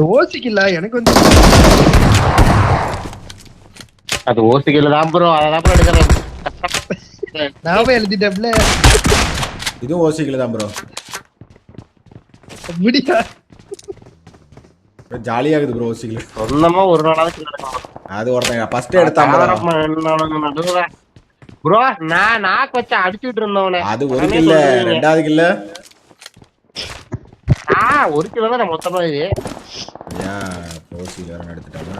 இந்த ஓசிக்கல எனக்கு வந்து அது ஓசிக்கல தான் ப்ரோ அதான் ப்ரோ எடுக்கிறேன். நாம எழுதிட்டேன்ல. இதுவும் ஓசிக்கல தான் ப்ரோ முடியா ஜாலியா இருக்குது ப்ரோ ஓசிக்கல சொந்தமா ஒரு நாளாவது அது ஒருத்தங்க ஃபர்ஸ்ட் எடுத்தான் bro. ப்ரோ நான் நாக்கு வச்சு அடிச்சுட்டு இருந்தவனே. அது ஒரு கில்ல ரெண்டாவது கில்ல ஒரு கிலோ தான் மொத்தமா இது? ஏன் ஓசிக்கல வேற எடுத்துட்டானா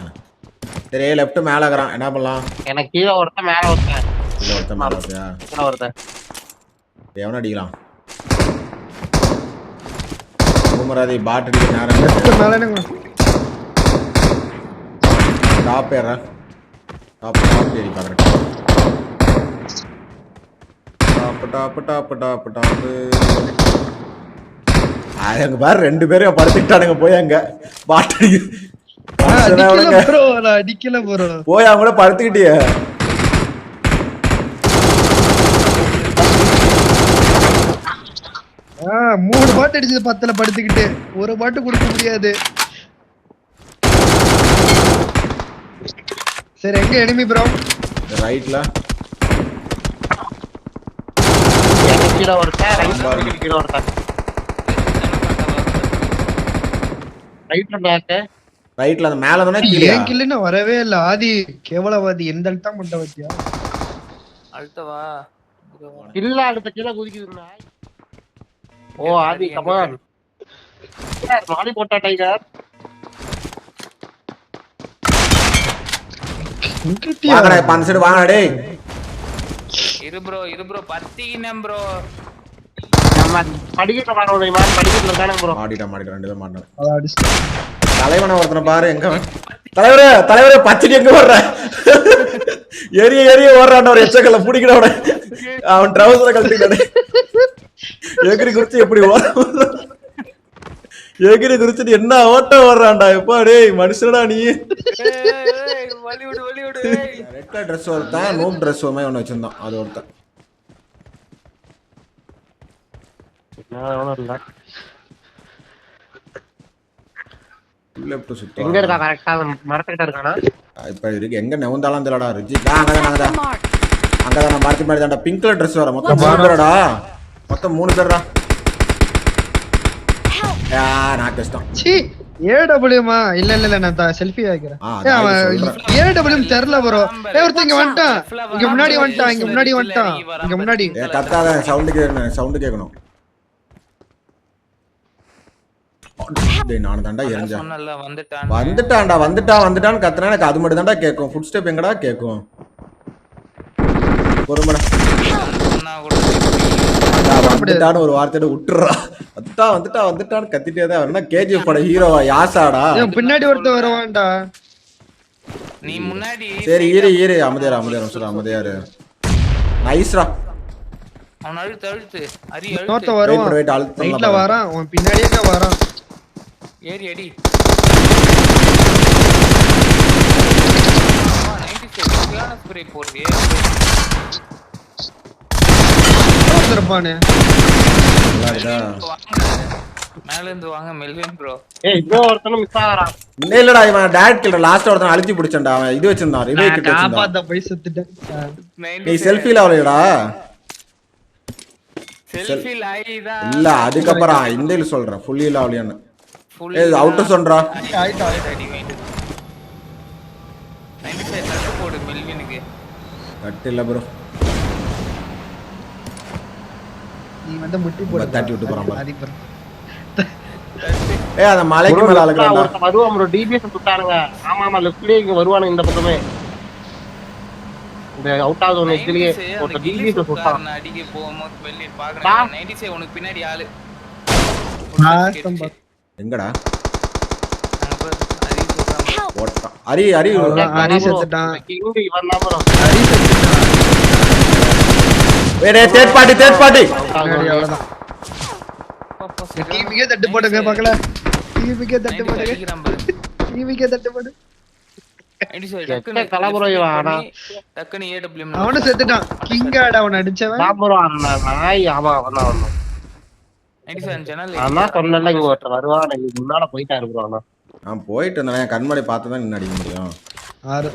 சரி லெஃப்ட் மேல இருக்கிறான். என்ன பண்ணலாம்? எனக்கு கீழே ஒருத்தன் மேல ஒருத்தன். இல்ல ஒருத்தன் மேல இருக்கியா கீழே ஒருத்தன். எவன அடிக்கலாம்? பூமராதி பாட் அடிக்க நேரம் மேல எனக்கு டாப் ஏறேன் டாப் டாப் ஏறி பார்க்குறேன் top top top top top அங்க பாரு ரெண்டு பேரும் படுத்துக்கிட்டானுங்க போய் அங்க பாட் அடிக்கல போய் அவங்க கூட படுத்துக்கிட்டியே. ஆ மூணு பாட்டு அடிச்சது பத்துல படுத்துக்கிட்டு. ஒரு பாட்டு கொடுக்க முடியாது. சரி எங்க எனிமி ப்ரோ ரைட்ல எனக்கு கீழே ஒருத்தன் ரைட்ல பேக்கு ரைட்ல அந்த மேல தானே கீழே? ஏன் கில்லுன்னு வரவே இல்ல. ஆதி கேவலவாதி எந்த அழுத்தம் பண்ண வச்சியா? அழுத்தவா இல்ல அடுத்த கீழே குதிக்குது ஓ ஆதி கமான் மாடி போட்டா டைகர் வாங்கடா இப்ப அந்த சைடு வாங்கடா டேய். இரு ப்ரோ இரு ப்ரோ பத்திக்கினேன் ப்ரோ நம்ம படிக்கட்ட மாட முடியுமா படிக்கட்டுல தானே ப்ரோ மாட்டிட்டா மாட்டிட்டா ரெண்டு பேரும் மாட்டான் அதான் அடிச்சிட்டேன். தலைவனை ஒருத்தனை பாரு எங்க அவன்? தலைவரே தலைவரே பச்சடி எங்க வர்ற எரிய எரிய ஓடுறான் ஒரு எச்சக்கல்ல பிடிக்கிறவன அவன். ட்ரௌசரை கழட்டிட்டானே எகிரி குறிச்சு எப்படி ஓட எகிரி குறிச்சிட்டு என்ன ஓட்டம் ஓடுறான்டா? எப்பா டேய் மனுஷனடா நீ. ரெட் கலர் ட்ரெஸ் ஒருத்தன் நோம் ட்ரெஸ் ஒன்று வச்சிருந்தான். அது ஒருத்தன். லெஃப்ட் சுத்தம் எங்க இருக்கா கரெக்டா மரத்துக்கிட்ட இருக்கானா? இப்ப இருக்கு. எங்க நெவந்தாலும் தெரியலடா ரிஜி? பார்த்து மாதிரி தான்டா. பிங்க் கலர் ட்ரெஸ் வர மொத்தம் மூணு பேரடா. மொத்தம் மூணு பேர்டா. ஆ நான் கஷ்டம். சி ஏடபிள்யூமா இல்ல இல்ல இல்ல நான் செல்ஃபி ஆகிறேன் ஆ, அதான் அவன் சொல்றேன். ஏடபிள்யூ தெரியல ப்ரோ இங்க வந்துட்டான். இங்க முன்னாடி வந்துட்டான் இங்க முன்னாடி வந்துட்டான். இங்க முன்னாடி. ஏ கத்தாத சவுண்டு கேட்கணும் சவுண்டு கேட்கணும் டேய் நானு சொன்னல வந்துட்டான் வந்துட்டான்டா வந்துட்டான் வந்துட்டான்னு கத்துனா எனக்கு அது மட்டும் தான்டா கேட்கும். ஃபுட் ஸ்டெப் எங்கடா கேட்கும்? வந்துட்டான்னு ஒரு வார்த்தையோட விட்டுறா. வந்துட்டா வந்துட்டான்னு கத்திட்டே தான் என்ன கேஜிஎஃப் பட ஹீரோவா யாசாடா? பின்னாடி ஒருத்தன் வருவான்டா. நீ முன்னாடி சரி ஈரு ஈரு அமைதியாரு அமைதியாரு சொல்ல அமைதியாரு. நைஸ்ரா அவன் அழுத்து அழுத்து. அரி அழுத்து. வருவான். ரைட்ல வரான் அவன் பின்னாடியே தான் வரான். ஏறி அடி. ஸ்ப்ரே போடுறியே ஒருத்தன் இருப்பானு. மேல இருந்து வாங்க. மெல்வின் ப்ரோ ஏய் இன்னும் ஒருத்தனும் மிஸ் ஆகிறான். இல்ல இல்லடா இவன் கில்ல லாஸ்ட் ஒருத்தன் அழுத்தி பிடிச்சண்டா அவன் இது வச்சிருந்தான் ரிவே கிட்ட வச்சிருந்தான். காப்பாத்த போய் செத்துட்டேன். ஆ. நீ செல்ஃபில அவளையடா. செல்ஃபி லாயி தான் இல்ல அதுக்கப்புறம் இந்த இது சொல்றேன். ஃபுல்லி இல்ல ஏய் அவுட்டு சொல்றா ஆயிட்டா அடி வைட்டு 95 தட்டு போடு மெல்வினுக்கு கட்டு இல்ல ப்ரோ நீ வந்து முட்டி போடு தட்டி விட்டு போறான் பாரு. ஏய் அந்த மலைக்கு மேல அழுகிறான்டா. ஒருத்தன் வருவான் ப்ரோ டிபிஎஸ் சுட்டானுங்க. ஆமா ஆமா லெஃப்ட்லயே இங்க வருவானுங்க இந்த பக்கமே. இந்த அவுட் ஆகுது ஒண்ணு இதுலயே. 96 அந்த ஒருத்தன் கில்லி டிபிஎஸ் சுட்டான் அடிக்க போகும்போது வெளிய. பாக்குறேன். 96 உனக்கு பின்னாடி ஆளு. நாசம் பா. எங்கடா? அரி அரி. அரி செத்துட்டான். வேற தேர்ட் பார்ட்டி தேர்ட் பார்ட்டி அவ்வளவுதான். டிவிக்கே தட்டு போடுங்க பார்க்கல டிவிக்கே தட்டு போடுங்க டிவிக்கே தட்டு போடு அவனும் செத்துட்டான். கிங்காட அவன் அடிச்சவன். நாய் ஆமா அவன் தான் வரணும் நைன்டி செவன் சேனல் நான் தான் சொன்னேன்ல இங்க ஒருத்தர் வருவான் எனக்கு முன்னால போயிட்டாரு ப்ரோ ஆனா நான் போயிட்டு இருந்தேன் என் கண்மாடி பார்த்து தான் அடிக்க முடியும். ஆறு.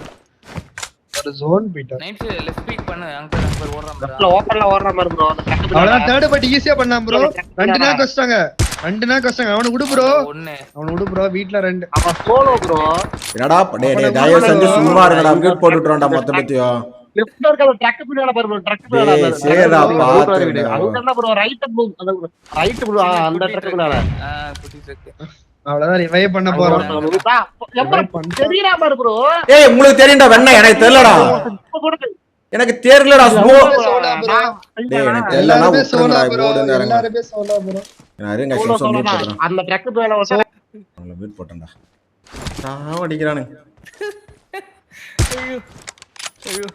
ஒரு ஜோன் போயிட்டான் நைட் லெஃப்ட் ஸ்பீக் பண்ணு அங்க நம்பர் ஓடுறான் பாரு. லெஃப்ட்ல ஓப்பன்ல ஓடுற மாதிரி ப்ரோ அந்த truck பின்னால. அவ்வளவுதான் தேர்ட் பட்டி ஈஸியா பண்ணான் ப்ரோ ரெண்டு நாக்கு வச்சிட்டாங்க ரெண்டு நாக்கு வச்சிட்டாங்க அவனை விடு ப்ரோ ஒண்ணு. அவனை விடு ப்ரோ வீட்ல ரெண்டு. அவன் சோலோ ப்ரோ என்னடா டே டே தயவு செஞ்சு சும்மா இருங்கடா மியூட் போட்டு விட்டுறோம்டா மொத்த பத்தியும். லெஃப்ட்ல தெரியும்டா வெண்ணை எனக்கு தெரியலடா. எனக்கு தெரியலடா எனக்கு தெரியலனா சோலா ப்ரோ ஐயோ ஐயோ.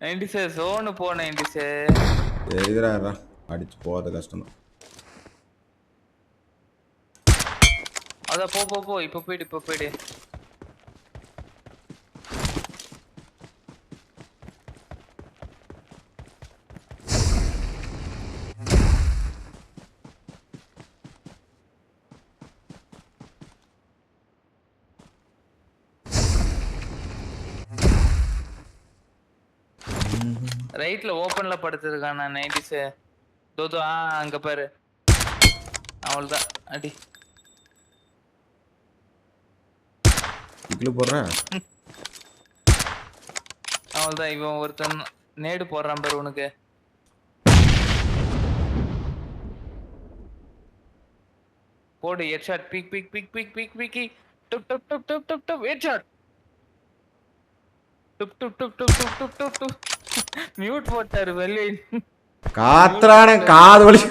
நைன்டி சார் சோனு போ நைன்டி சார் எதிரா. அடிச்சு போறது கஷ்டம் தான் அதான் போ போ போ இப்ப போயிடு இப்ப போயிடு ரைட்ல ஓபன்ல படுத்திருக்கான் நான் நைன்டிஸ் தோதோ ஆ அங்க பாரு. அவள்தான். அடி. இதுல போடுறேன் அவள்தான் இவன் ஒருத்தன் நேடு போடுறான் பாரு உனக்கு. போடு ஹெட்ஷாட் பிக் பிக் பிக் பிக் பிக் பிக் டப் டப் டப் டப் டப் டப் ஹெட்ஷாட் டப் டப் டப் டப் டப் டப் டப் மியூட் போட்டாரு வெளியே. காத்துறானே காது வலி.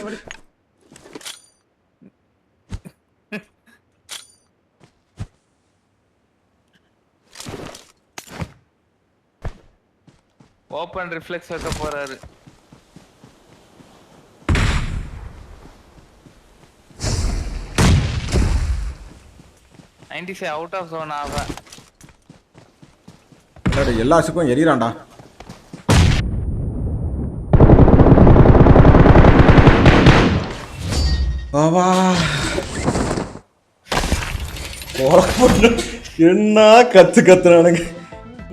ஓப்பன் ரிஃப்ளெக்ஸ் வைக்க போறாரு. Ninety five out of zone இல்லடா, எல்லா சிக்கும் எரியறான்டா. apa orang punya, enak kata kata orang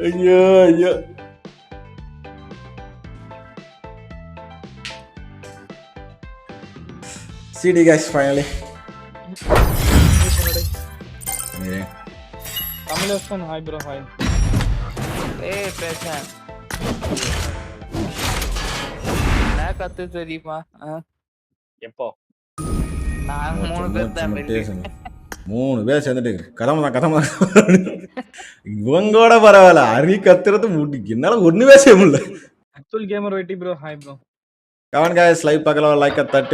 ayo iya, iya. See CD guys finally. Iya. Kamu lihat kan? Hai bro hai. Eh pesan Nah, kata tadi mah, ah, ya, மூணு பேர் சேர்ந்துட்டு கதமை தான் கதமை இவங்கோட பரவாயில்ல. அரி கத்துறது முடி என்னால ஒண்ணுமே செய்ய முடியல. அப்துல் கேமர் வெட்டி ப்ரோ ஹாய் ப்ரோ கவன் காய்ஸ் லைக் பார்க்கலாம். லைக்கை தட்டி